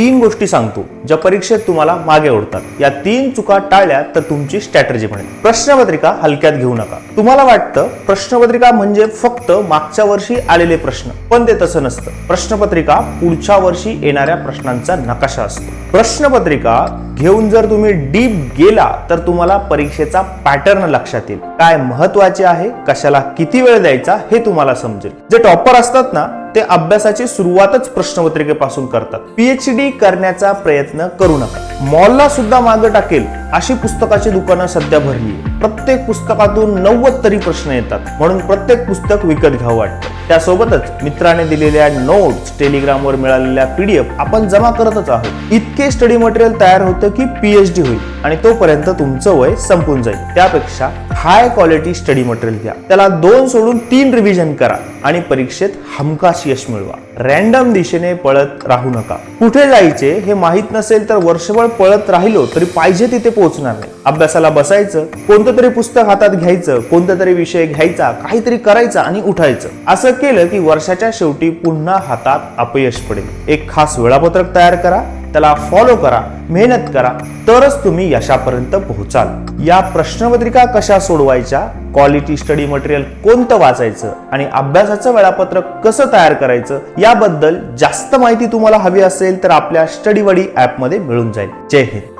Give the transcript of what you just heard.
तीन गोष्टी सांगतो ज्या परीक्षेत तुम्हाला मागे ओढतात. या तीन चुका टाळल्या तर तुमची स्ट्रॅटेजी बनेल. प्रश्नपत्रिका हलक्यात घेऊ नका. तुम्हाला वाटतं प्रश्नपत्रिका म्हणजे फक्त मागच्या वर्षी आलेले प्रश्न पण ते तसं नसतं. प्रश्नपत्रिका पुढच्या वर्षी येणाऱ्या प्रश्नांचा नकाशा असतो. प्रश्नपत्रिका घेऊन जर तुम्ही डीप गेला तर तुम्हाला परीक्षेचा पॅटर्न लक्षात येईल. काय महत्त्वाचे आहे कशाला किती वेळ द्यायचा हे तुम्हाला समजेल. जे टॉपर असतात ना ते अभ्यासाची सुरुवातच प्रश्नपत्रिकेपासून करतात. पीएचडी करण्याचा प्रयत्न करू नका. मॉलला सुद्धा मागं टाकेल अशी पुस्तकाची दुकानं सध्या भरली प्रत्येक पुस्तकातून नव्वद तरी प्रश्न येतात. म्हणून प्रत्येक पुस्तक विकत घ्यावं वाटतं. त्यासोबतच मित्राने दिलेल्या नोट्स टेलिग्रामवर मिळालेल्या पीडीएफ आपण जमा करतच आहोत. इतके स्टडी मटेरियल तयार होतं की पीएचडी होईल आणि तोपर्यंत तुमचं वय संपून जाईल. त्यापेक्षा हाय क्वालिटी स्टडी मटेरियल घ्या. त्याला दोन सोडून तीन रिव्हिजन करा आणि परीक्षेत हमखास यश मिळवा. रॅन्डम दिशेने पळत राहू नका. कुठे जायचे हे माहीत नसेल तर वर्षभर पळत राहिलो तरी पाहिजे तिथे पोहोचणार नाही. अभ्यासाला बसायचं कोणतं तरी पुस्तक हातात घ्यायचं कोणता तरी विषय घ्यायचा काहीतरी करायचं आणि उठायचं. असं केलं की वर्षाच्या शेवटी पुन्हा हातात अपयश पडेल. एक खास वेळापत्रक तयार करा. त्याला फॉलो करा मेहनत करा तरच तुम्ही यशापर्यंत पोहोचाल. या प्रश्नपत्रिका कशा सोडवायच्या? क्वालिटी स्टडी मटेरियल कोणतं वाचायचं? आणि अभ्यासाचं वेळापत्रक कसं तयार करायचं? याबद्दल जास्त माहिती तुम्हाला हवी असेल तर आपल्या स्टडीवडी ॲपमध्ये मिळून जाईल. जय हिंद.